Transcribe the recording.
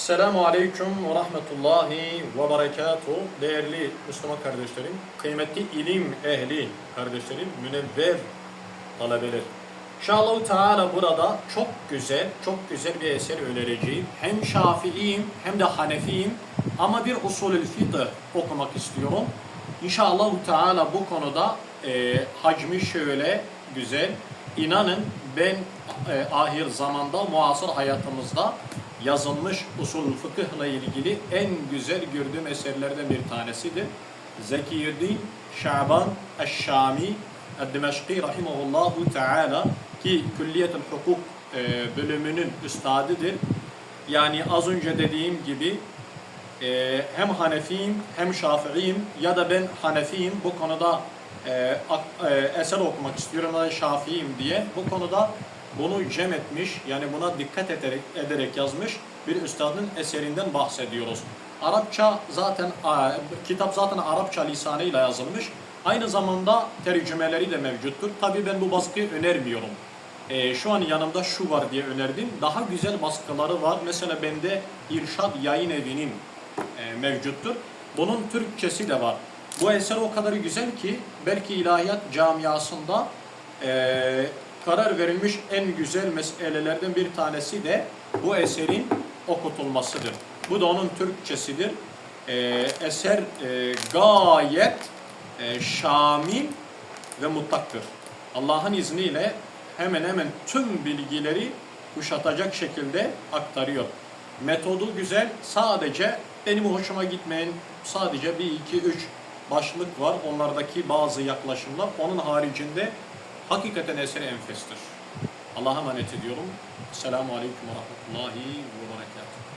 Selamu Aleyküm ve Rahmetullahi ve Berekatuhu. Değerli Müslüman kardeşlerim, kıymetli ilim ehli kardeşlerim, münevver talebeler. İnşallah Teala burada çok güzel, çok güzel bir eser önereceğim. Hem Şafiiyim hem de Hanefiyim ama bir usulül fıkıh okumak istiyorum. İnşallah Teala bu konuda e, hacmi şöyle güzel. İnanın ben e, ahir zamanda muasır hayatımızda yazılmış usul fıkıhla ilgili en güzel gördüğüm eserlerden bir tanesidir. Zekiyüddin Şaban Eşşami Dimeşki Rahimahullahu Teala ki Külliyetül Hukuk e, bölümünün üstadıdır. Yani az önce dediğim gibi e, hem Hanefiyim hem Şafiiyim ya da ben Hanefiyim bu konuda e, eser okumak istiyorum ya da Şafiiyim diye bu konuda bunu cem etmiş yani buna dikkat ederek, ederek yazmış bir üstadın eserinden bahsediyoruz. Arapça zaten kitap zaten Arapça lisanıyla yazılmış. Aynı zamanda tercümeleri de mevcuttur. Tabii ben bu baskıyı önermiyorum. E, şu an yanımda şu var diye önerdim. Daha güzel baskıları var. Mesela bende İrşad Yayın Evi'nin e, mevcuttur. Bunun Türkçesi de var. Bu eser o kadar güzel ki belki ilahiyat camiasında e, karar verilmiş en güzel meselelerden bir tanesi de bu eserin okutulmasıdır. Bu da onun Türkçesidir. E, eser e, gayet e, şamil ve mutlaktır. Allah'ın izniyle hemen hemen tüm bilgileri kuşatacak şekilde aktarıyor. Metodu güzel. Sadece benim hoşuma gitmeyen sadece bir iki üç başlık var. Onlardaki bazı yaklaşımlar. Onun haricinde hakikaten eser enfestir. Allah'a emanet ediyorum. Selamun Aleyküm ve Rahmetullahi ve Berekatuhu.